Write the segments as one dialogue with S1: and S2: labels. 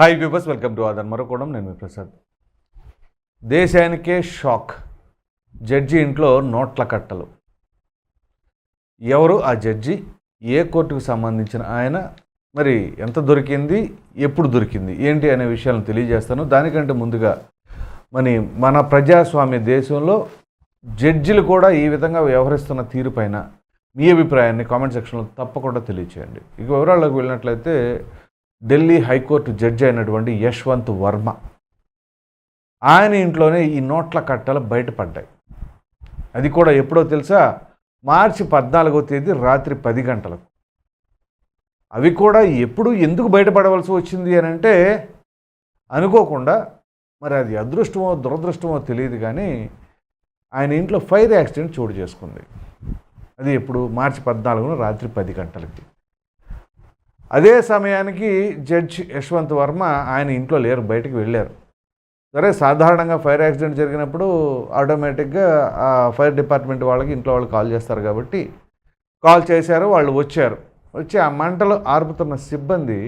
S1: Hi viewers welcome to other మరొకడం నేను మీ ప్రసాద్ దేశానికే షాక్. జడ్జి ఇంట్లో నోట్ల కట్టలు. ఎవరు ఆ జడ్జి? ఏ కోర్టుకు సంబంధించిన ఆయన? మరి ఎంత దొరికింది? ఎప్పుడు దొరికింది? ఏంటి అనే విషయాలను తెలియజేస్తాను. దానికంటే ముందుగా మరి మన ప్రజాస్వామ్య దేశంలో జడ్జిలు కూడా ఈ విధంగా వ్యవహరిస్తున్న తీరుపైన మీ అభిప్రాయాన్ని కామెంట్ సెక్షన్లో తప్పకుండా తెలియచేయండి. ఇక వివరాల్లోకి వెళ్ళినట్లయితే ఢిల్లీ హైకోర్టు జడ్జి అయినటువంటి యశ్వంత్ వర్మ. ఆయన ఇంట్లోనే ఈ నోట్ల కట్టలు బయటపడ్డాయి. అది కూడా ఎప్పుడో తెలుసా? మార్చి పద్నాలుగో తేదీ రాత్రి పది గంటలకు. అవి కూడా ఎప్పుడు ఎందుకు బయటపడవలసి వచ్చింది అని అంటే అనుకోకుండా మరి అది అదృష్టమో దురదృష్టమో తెలియదు కానీ ఆయన ఇంట్లో ఫైర్ యాక్సిడెంట్ చోటు చేసుకుంది. అది ఎప్పుడు? మార్చి పద్నాలుగున రాత్రి పది గంటలకి. అదే సమయానికి జడ్జ్ యశ్వంత్ వర్మ ఆయన ఇంట్లో లేరు బయటకు వెళ్ళారు. సరే సాధారణంగా ఫైర్ యాక్సిడెంట్ జరిగినప్పుడు ఆటోమేటిక్గా ఆ ఫైర్ డిపార్ట్మెంట్ వాళ్ళకి ఇంట్లో వాళ్ళు కాల్ చేస్తారు కాబట్టి కాల్ చేశారు వాళ్ళు వచ్చారు. వచ్చి ఆ మంటలు ఆర్పుతున్న సిబ్బంది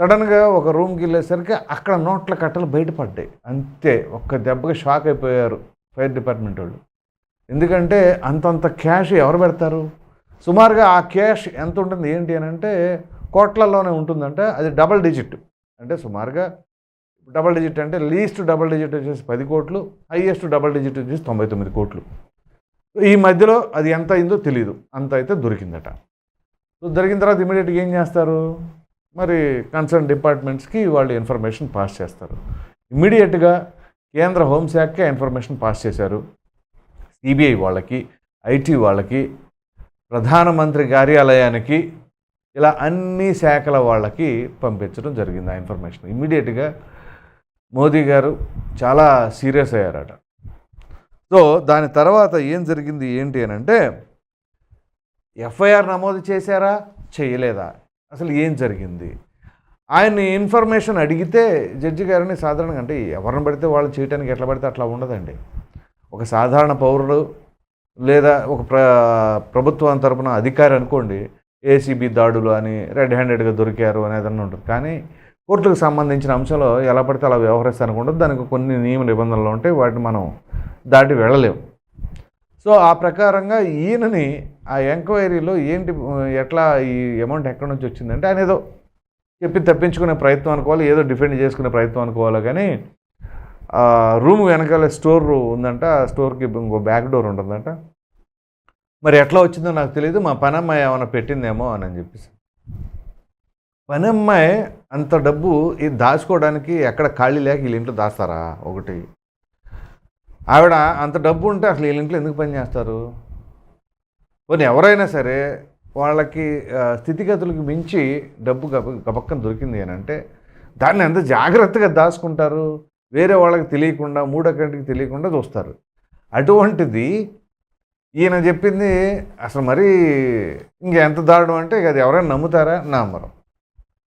S1: సడన్గా ఒక రూమ్కి వెళ్ళేసరికి అక్కడ నోట్ల కట్టలు బయటపడ్డాయి. అంతే ఒక్క దెబ్బకి షాక్ అయిపోయారు ఫైర్ డిపార్ట్మెంట్ వాళ్ళు. ఎందుకంటే అంతంత క్యాష్ ఎవరు పెడతారు? సుమారుగా ఆ క్యాష్ ఎంత ఉంటుంది ఏంటి అని అంటే కోట్లలోనే ఉంటుందంటే అది డబల్ డిజిట్. అంటే సుమారుగా డబల్ డిజిట్ అంటే లీస్ట్ డబల్ డిజిట్ వచ్చేసి పది కోట్లు హైయెస్ట్ డబల్ డిజిట్ వచ్చేసి తొంభై తొమ్మిది కోట్లు. ఈ మధ్యలో అది ఎంత అయిందో తెలియదు అంత అయితే దొరికిందట. సో దొరికిన తర్వాత ఇమీడియట్గా ఏం చేస్తారు? మరి కన్సర్న్ డిపార్ట్మెంట్స్కి వాళ్ళు ఇన్ఫర్మేషన్ పాస్ చేస్తారు. ఇమీడియట్గా కేంద్ర హోంశాఖకే ఇన్ఫర్మేషన్ పాస్ చేశారు. సిబిఐ వాళ్ళకి ఐటీ వాళ్ళకి ప్రధానమంత్రి కార్యాలయానికి ఇలా అన్ని శాఖల వాళ్ళకి పంపించడం జరిగింది ఆ ఇన్ఫర్మేషన్. ఇమ్మీడియట్గా మోదీ గారు చాలా సీరియస్ అయ్యారట. సో దాని తర్వాత ఏం జరిగింది ఏంటి అని అంటే ఎఫ్ఐఆర్ నమోదు చేశారా? చేయలేదా? అసలు ఏం జరిగింది? ఆయన్ని ఇన్ఫర్మేషన్ అడిగితే జడ్జి గారిని సాధారణంగా అంటే ఎవరిని పడితే వాళ్ళు చేయడానికి ఎట్లా పడితే అట్లా ఉండదండి. ఒక సాధారణ పౌరుడు లేదా ఒక ప్ర ప్రభుత్వం తరపున అధికారి అనుకోండి ఏసీబీ దాడులు అని రెడ్ హ్యాండెడ్గా దొరికారు అనేదన్నా ఉంటుంది. కానీ కోర్టులకు సంబంధించిన అంశంలో ఎలా పడితే అలా వ్యవహరిస్తానికి ఉండదు దానికి కొన్ని నియమ నిబంధనలు ఉంటాయి వాటిని మనం దాటి వెళ్ళలేము. సో ఆ ప్రకారంగా ఈయనని ఆ ఎంక్వైరీలో ఏంటి ఎట్లా ఈ అమౌంట్ ఎక్కడి నుంచి వచ్చిందంటే ఆయన ఏదో చెప్పి తప్పించుకునే ప్రయత్నం అనుకోవాలి ఏదో డిఫెండ్ చేసుకునే ప్రయత్నం అనుకోవాలి కానీ రూమ్ వెనకాల స్టోర్ ఉందంట ఆ స్టోర్కి ఇంకో బ్యాక్ డోర్ ఉంటుందంట. మరి ఎట్లా వచ్చిందో నాకు తెలియదు మా పనమ్మాయి ఏమైనా పెట్టిందేమో అని అని చెప్పేసి. పనమ్మాయి అంత డబ్బు ఇది దాచుకోవడానికి ఎక్కడ ఖాళీ లేక వీళ్ళ ఇంట్లో దాస్తారా? ఒకటి. ఆవిడ అంత డబ్బు ఉంటే అసలు వీళ్ళ ఇంట్లో ఎందుకు పని చేస్తారు? పోనీ ఎవరైనా సరే వాళ్ళకి స్థితిగతులకు మించి డబ్బు గబ గబక్కన దొరికింది అని అంటే దాన్ని ఎంత జాగ్రత్తగా దాచుకుంటారు? వేరే వాళ్ళకి తెలియకుండా మూడో కంటికి తెలియకుండా చూస్తారు. అటువంటిది ఈయన చెప్పింది అసలు మరీ ఇంకెంత దారుణం అంటే ఇక అది ఎవరైనా నమ్ముతారా? నమ్మరు.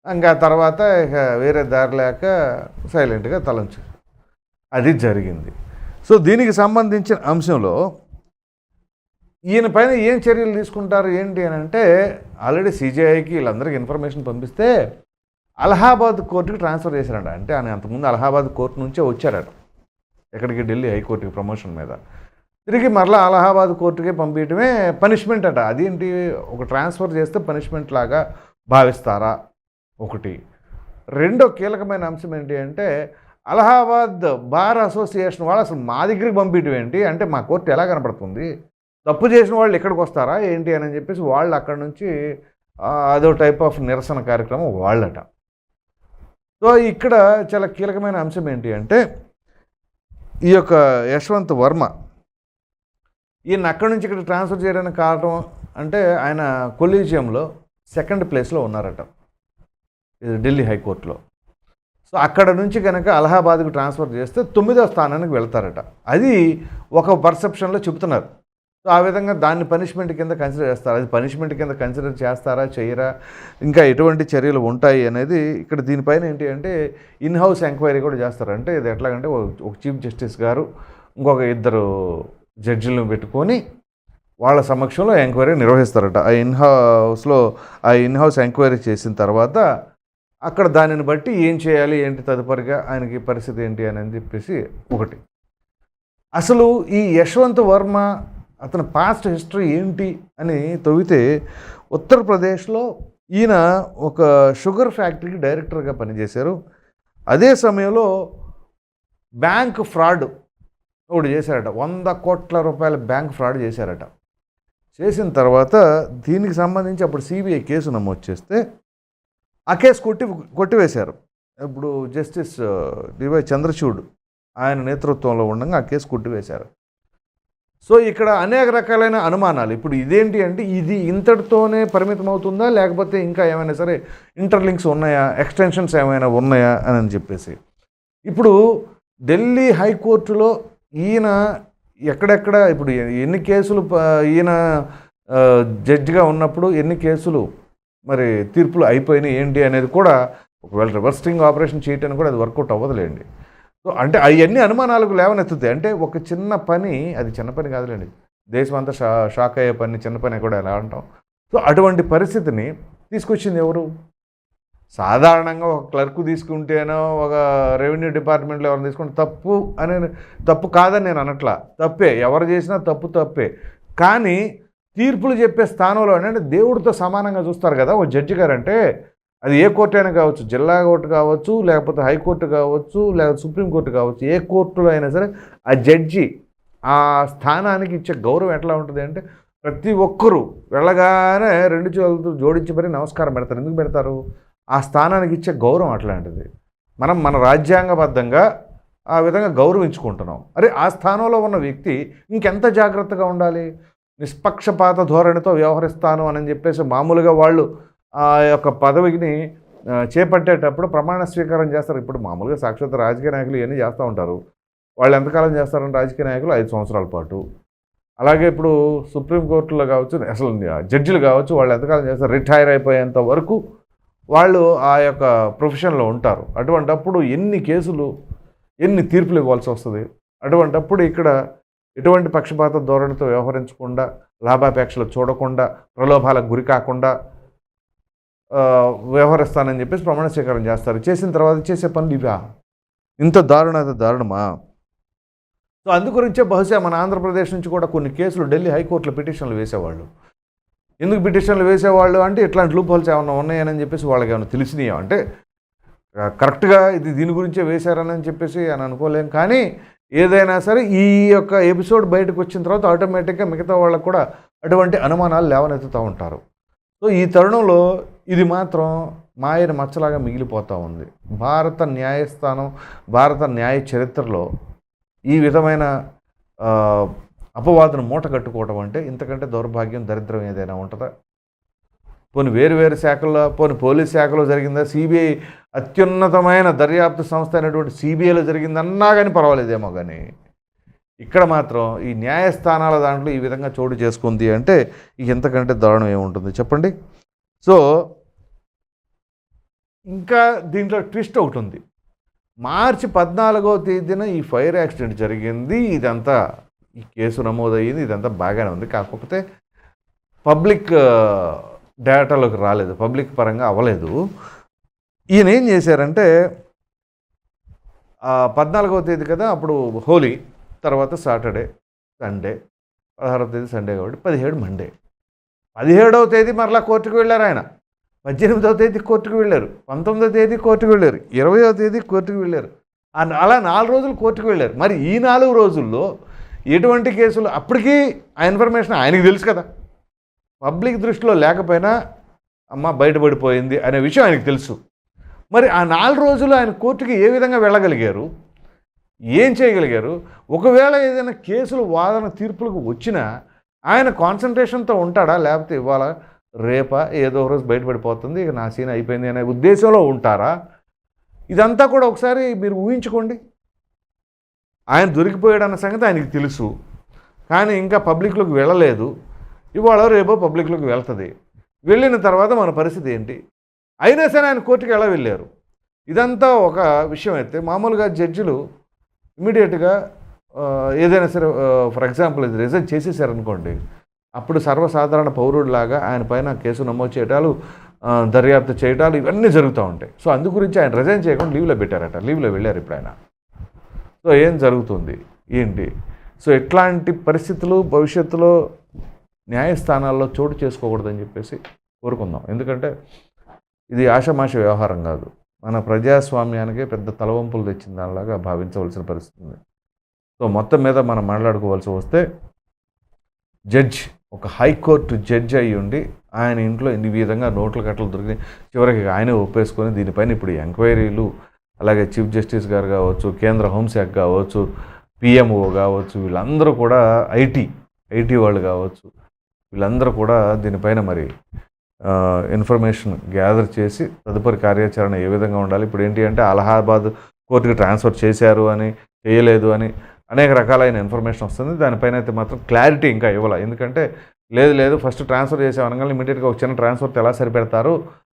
S1: ఇంకా తర్వాత ఇక వేరే దారి లేక సైలెంట్గా తలంచు. అది జరిగింది. సో దీనికి సంబంధించిన అంశంలో ఈయన పైన ఏం చర్యలు తీసుకుంటారు ఏంటి అని అంటే ఆల్రెడీ సీజీఐకి వీళ్ళందరికీ ఇన్ఫర్మేషన్ పంపిస్తే అలహాబాద్ కోర్టుకి ట్రాన్స్ఫర్ చేశారంట. అంటే ఆయన అంతకుముందు అలహాబాద్ కోర్టు నుంచే వచ్చారట. ఎక్కడికి? ఢిల్లీ హైకోర్టుకి ప్రమోషన్ మీద. తిరిగి మరలా అలహాబాద్ కోర్టుకే పంపించడమే పనిష్మెంట్ అట. అదేంటి? ఒక ట్రాన్స్ఫర్ చేస్తే పనిష్మెంట్ లాగా భావిస్తారా? ఒకటి. రెండో కీలకమైన అంశం ఏంటి అంటే అలహాబాద్ బార్ అసోసియేషన్ వాళ్ళు అసలు మా దగ్గరికి పంపించడం ఏంటి? అంటే మా కోర్టు ఎలా కనపడుతుంది? తప్పు చేసిన వాళ్ళు ఇక్కడికి వస్తారా? ఏంటి అని చెప్పేసి వాళ్ళు అక్కడ నుంచి అదో టైప్ ఆఫ్ నిరసన కార్యక్రమం వాళ్ళట. సో ఇక్కడ చాలా కీలకమైన అంశం ఏంటి అంటే ఈ యొక్క యశ్వంత్ వర్మ ఈయన అక్కడి నుంచి ఇక్కడ ట్రాన్స్ఫర్ చేయడానికి కారణం అంటే ఆయన కొలీజియంలో సెకండ్ ప్లేస్లో ఉన్నారట. ఇది ఢిల్లీ హైకోర్టులో. సో అక్కడ నుంచి కనుక అలహాబాద్కు ట్రాన్స్ఫర్ చేస్తే తొమ్మిదో స్థానానికి వెళ్తారట. అది ఒక పర్సెప్షన్లో చెబుతున్నారు. సో ఆ విధంగా దాన్ని పనిష్మెంట్ కింద కన్సిడర్ చేస్తారు? అది పనిష్మెంట్ కింద కన్సిడర్ చేస్తారా? చేయరా? ఇంకా ఎటువంటి చర్యలు ఉంటాయి అనేది ఇక్కడ దీనిపైన ఏంటి అంటే ఇన్ హౌస్ ఎంక్వైరీ కూడా చేస్తారు. అంటే ఇది ఎట్లాగంటే ఒక చీఫ్ జస్టిస్ గారు ఇంకొక ఇద్దరు జడ్జిలను పెట్టుకొని వాళ్ళ సమక్షంలో ఎంక్వైరీ నిర్వహిస్తారట. ఆ ఇన్ హౌస్లో ఆ ఇన్ హౌస్ ఎంక్వైరీ చేసిన తర్వాత అక్కడ దానిని బట్టి ఏం చేయాలి? ఏంటి తదుపరిగా? ఆయనకి పరిస్థితి ఏంటి? అని చెప్పేసి ఒకటి. అసలు ఈ యశ్వంత్ వర్మ అతని పాస్ట్ హిస్టరీ ఏంటి అని తవ్వితే ఉత్తరప్రదేశ్లో ఈయన ఒక షుగర్ ఫ్యాక్టరీకి డైరెక్టర్గా పనిచేశారు. అదే సమయంలో బ్యాంక్ ఫ్రాడ్ ఒకటి చేశారట. వంద కోట్ల రూపాయల బ్యాంక్ ఫ్రాడ్ చేశారట. చేసిన తర్వాత దీనికి సంబంధించి అప్పుడు సిబిఐ కేసు నమోదు చేస్తే ఆ కేసు కొట్టి కొట్టివేశారు. ఇప్పుడు జస్టిస్ డివై చంద్రచూడ్ ఆయన నేతృత్వంలో ఉండగా ఆ కేసు కొట్టివేశారు. సో ఇక్కడ అనేక రకాలైన అనుమానాలు. ఇప్పుడు ఇదేంటి అంటే ఇది ఇంతటితోనే పరిమితం అవుతుందా? లేకపోతే ఇంకా ఏమైనా సరే ఇంటర్లింక్స్ ఉన్నాయా? ఎక్స్టెన్షన్స్ ఏమైనా ఉన్నాయా? అని అని చెప్పేసి. ఇప్పుడు ఢిల్లీ హైకోర్టులో ఈయన ఎక్కడెక్కడ ఇప్పుడు ఎన్ని కేసులు ఈయన జడ్జిగా ఉన్నప్పుడు ఎన్ని కేసులు మరి తీర్పులు అయిపోయినాయి ఏంటి అనేది కూడా ఒకవేళ రివర్స్టింగ్ ఆపరేషన్ చేయటానికి కూడా అది వర్కౌట్ అవ్వదులేండి. సో అంటే అవన్నీ అనుమానాలకు లేవనెత్తుతాయి. అంటే ఒక చిన్న పని అది చిన్న పని కాదులేండి. దేశం అంతా షా షాక్ అయ్యే పని చిన్న పని కూడా ఎలా అంటాం? సో అటువంటి పరిస్థితిని తీసుకొచ్చింది ఎవరు? సాధారణంగా ఒక క్లర్క్ తీసుకుంటేనో ఒక రెవెన్యూ డిపార్ట్మెంట్లో ఎవరిని తీసుకుంటే తప్పు అనే తప్పు కాదని నేను అనట్లా. తప్పే. ఎవరు చేసినా తప్పు తప్పే. కానీ తీర్పులు చెప్పే స్థానంలో అంటే దేవుడితో సమానంగా చూస్తారు కదా ఓ జడ్జి గారు అంటే అది ఏ కోర్టు అయినా కావచ్చు జిల్లా కోర్టు కావచ్చు లేకపోతే హైకోర్టు కావచ్చు లేకపోతే సుప్రీంకోర్టు కావచ్చు ఏ కోర్టులో అయినా సరే ఆ జడ్జి ఆ స్థానానికి ఇచ్చే గౌరవం ఎట్లా ఉంటుంది అంటే ప్రతి ఒక్కరూ వెళ్ళగానే రెండు చేతులతో జోడించి మరి నమస్కారం పెడతారు. ఎందుకు పెడతారు? ఆ స్థానానికి ఇచ్చే గౌరవం అట్లాంటిది. మనం మన రాజ్యాంగబద్ధంగా ఆ విధంగా గౌరవించుకుంటున్నాం. అరే ఆ స్థానంలో ఉన్న వ్యక్తి ఇంకెంత జాగ్రత్తగా ఉండాలి? నిష్పక్షపాత ధోరణితో వ్యవహరిస్తాను అని చెప్పేసి మామూలుగా వాళ్ళు ఆ యొక్క పదవిని చేపట్టేటప్పుడు ప్రమాణ స్వీకారం చేస్తారు. ఇప్పుడు మామూలుగా సాక్షాత్ రాజకీయ నాయకులు ఇవన్నీ చేస్తూ ఉంటారు. వాళ్ళు ఎంతకాలం చేస్తారని రాజకీయ నాయకులు ఐదు సంవత్సరాల పాటు. అలాగే ఇప్పుడు సుప్రీంకోర్టులో కావచ్చు అసలు జడ్జిలు కావచ్చు వాళ్ళు ఎంతకాలం చేస్తారు రిటైర్ అయిపోయేంత వరకు వాళ్ళు ఆ యొక్క ప్రొఫెషన్లో ఉంటారు. అటువంటప్పుడు ఎన్ని కేసులు ఎన్ని తీర్పులు ఇవ్వాల్సి వస్తుంది? అటువంటప్పుడు ఇక్కడ ఎటువంటి పక్షపాత ధోరణితో వ్యవహరించకుండా లాభాపేక్షలు చూడకుండా ప్రలోభాలకు గురి కాకుండా వ్యవహరిస్తానని చెప్పేసి ప్రమాణ స్వీకారం చేస్తారు. చేసిన తర్వాత చేసే పనులు ఇవా? ఇంత దారుణ దారుణమా? సో అందుగురించే బహుశా మన ఆంధ్రప్రదేశ్ నుంచి కూడా కొన్ని కేసులు ఢిల్లీ హైకోర్టులో పిటిషన్లు వేసేవాళ్ళు. ఎందుకు పిటిషన్లు వేసేవాళ్ళు అంటే ఇట్లాంటి లూప్ హోల్స్ ఏమైనా ఉన్నాయని చెప్పేసి వాళ్ళకి ఏమైనా తెలిసినాయా? అంటే కరెక్ట్గా ఇది దీని గురించే వేశారని చెప్పేసి అని అనుకోలేం. కానీ ఏదైనా సరే ఈ యొక్క ఎపిసోడ్ బయటకు వచ్చిన తర్వాత ఆటోమేటిక్గా మిగతా వాళ్ళకు కూడా అటువంటి అనుమానాలు లేవనెత్తుతూ ఉంటారు. సో ఈ తరుణంలో ఇది మాత్రం మాయని మచ్చలాగా మిగిలిపోతూ ఉంది. భారత న్యాయస్థానం భారత న్యాయ చరిత్రలో ఈ విధమైన ఆ, అపవాదును మూట కట్టుకోవడం అంటే ఇంతకంటే దౌర్భాగ్యం దరిద్రం ఏదైనా ఉంటుందా? పోని వేరు వేరు శాఖల్లో పోని పోలీస్ శాఖలో జరిగిందా? సిబిఐ అత్యున్నతమైన దర్యాప్తు సంస్థ అయినటువంటి సిబిఐలో జరిగిందన్నా కానీ పర్వాలేదేమో కానీ ఇక్కడ మాత్రం ఈ న్యాయస్థానాల దాంట్లో ఈ విధంగా చోటు చేసుకుంది అంటే ఇంతకంటే దారుణం ఏముంటుంది? చెప్పండి. సో ఇంకా దీంట్లో ట్విస్ట్ ఒకటి ఉంది. మార్చి పద్నాలుగో తేదీన ఈ ఫైర్ యాక్సిడెంట్ జరిగింది. ఇదంతా ఈ కేసు నమోదయ్యింది. ఇదంతా బాగానే ఉంది. కాకపోతే పబ్లిక్ డేటాలోకి రాలేదు. పబ్లిక్ పరంగా అవ్వలేదు. ఈయన ఏం చేశారంటే పద్నాలుగవ తేదీ కదా అప్పుడు హోలీ తర్వాత సాటర్డే సండే పదహారవ తేదీ సండే కాబట్టి పదిహేడు మండే. పదిహేడవ తేదీ మరలా కోర్టుకు వెళ్ళారు ఆయన. పద్దెనిమిదవ తేదీ కోర్టుకు వెళ్ళారు పంతొమ్మిదవ తేదీ కోర్టుకు వెళ్ళారు ఇరవయో తేదీ కోర్టుకు వెళ్ళారు. అలా నాలుగు రోజులు కోర్టుకు వెళ్ళారు. మరి ఈ నాలుగు రోజుల్లో ఎటువంటి కేసులు? అప్పటికీ ఆ ఇన్ఫర్మేషన్ ఆయనకి తెలుసు కదా. పబ్లిక్ దృష్టిలో లేకపోయినా అమ్మ బయటపడిపోయింది అనే విషయం ఆయనకు తెలుసు. మరి ఆ నాలుగు రోజులు ఆయన కోర్టుకి ఏ విధంగా వెళ్ళగలిగారు? ఏం చేయగలిగారు? ఒకవేళ ఏదైనా కేసులు వాదన తీర్పులకు వచ్చినా ఆయన కాన్సన్ట్రేషన్తో ఉంటాడా? లేకపోతే ఇవాళ రేపా ఏదో ఒక రోజు బయటపడిపోతుంది ఇక నా సీన్ అయిపోయింది అనే ఉద్దేశంలో ఉంటారా? ఇదంతా కూడా ఒకసారి మీరు ఊహించుకోండి. ఆయన దొరికిపోయాడు అన్న సంగతి ఆయనకి తెలుసు కానీ ఇంకా పబ్లిక్లోకి వెళ్ళలేదు. ఇవాళ రేపో పబ్లిక్లోకి వెళ్తుంది. వెళ్ళిన తర్వాత మన పరిస్థితి ఏంటి? అయినా సరే ఆయన కోర్టుకి ఎలా వెళ్ళారు? ఇదంతా ఒక విషయం అయితే మామూలుగా జడ్జిలు ఇమీడియట్గా ఏదైనా సరే ఫర్ ఎగ్జాంపుల్ ఇది రిజైన్ చేసేసారనుకోండి అప్పుడు సర్వసాధారణ పౌరుడిలాగా ఆయన పైన కేసు నమోదు చేయటాలు దర్యాప్తు చేయటాలు ఇవన్నీ జరుగుతూ ఉంటాయి. సో అందు గురించి ఆయన రిజైన్ చేయకుండా లీవ్లో పెట్టారట. లీవ్లో వెళ్ళారు ఇప్పుడు ఆయన. సో ఏం జరుగుతుంది? ఏంటి? సో ఎట్లాంటి పరిస్థితులు భవిష్యత్తులో న్యాయస్థానాల్లో చోటు చేసుకోకూడదని చెప్పేసి కోరుకుందాం. ఎందుకంటే ఇది ఆషమాష వ్యవహారం కాదు. మన ప్రజాస్వామ్యానికే పెద్ద తలవంపులు తెచ్చిన దానిలాగా భావించవలసిన పరిస్థితి ఉంది. సో మొత్తం మీద మనం మాట్లాడుకోవాల్సి వస్తే జడ్జ్ ఒక హైకోర్టు జడ్జ్ అయ్యి ఉండి ఆయన ఇంట్లో ఈ విధంగా నోట్ల కట్టలు దొరికినాయి. చివరికి ఆయనే ఒప్పేసుకొని దీనిపైన ఇప్పుడు ఎంక్వైరీలు అలాగే చీఫ్ జస్టిస్ గారు కావచ్చు కేంద్ర హోంశాఖ కావచ్చు పిఎంఓ కావచ్చు వీళ్ళందరూ కూడా ఐటీ ఐటీ వాళ్ళు కావచ్చు వీళ్ళందరూ కూడా దీనిపైన మరి ఇన్ఫర్మేషన్ గ్యాదర్ చేసి తదుపరి కార్యాచరణ ఏ విధంగా ఉండాలి ఇప్పుడు ఏంటి అంటే అలహాబాద్ కోర్టుకి ట్రాన్స్ఫర్ చేశారు అని చేయలేదు అని అనేక రకాలైన ఇన్ఫర్మేషన్ వస్తుంది. దానిపైన అయితే మాత్రం క్లారిటీ ఇంకా ఇవ్వాలి. ఎందుకంటే లేదు లేదు ఫస్ట్ ట్రాన్స్ఫర్ చేసే అనగానే ఇమీడియట్గా ఒక చిన్న ట్రాన్స్ఫర్ ఎలా సరిపెడతారు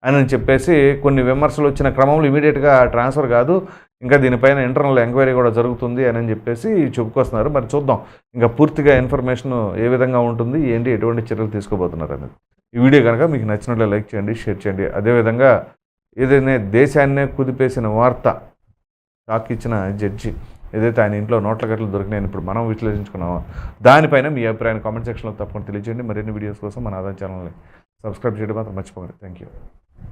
S1: అని చెప్పేసి కొన్ని విమర్శలు వచ్చిన క్రమంలో ఇమీడియట్గా ట్రాన్స్ఫర్ కాదు. ఇంకా దీనిపైన ఇంటర్నల్ ఎంక్వైరీ కూడా జరుగుతుంది అని చెప్పేసి చెప్పుకొస్తున్నారు. మరి చూద్దాం. ఇంకా పూర్తిగా ఇన్ఫర్మేషన్ ఏ విధంగా ఉంటుంది ఏంటి ఎటువంటి చర్యలు తీసుకోబోతున్నారు అనేది. ఈ వీడియో కనుక మీకు నచ్చినట్లే లైక్ చేయండి షేర్ చేయండి. అదేవిధంగా ఏదైనా దేశాన్నే కుదిపేసిన వార్త షాక్ ఇచ్చిన జడ్జి ఏదైతే ఆయన ఇంట్లో నోట్ల గట్లు దొరికినాయని ఇప్పుడు మనం విశ్లేషించుకున్నామో దానిపైన మీ అభిప్రాయాన్ని కామెంట్ సెక్షన్లో తప్పకుండా తెలియజేయండి. మరిన్ని వీడియోస్ కోసం మన ఆదాయ ఛానల్ని సబ్స్క్రైబ్ చేయడం మాత్రం మర్చిపోకండి. Thank you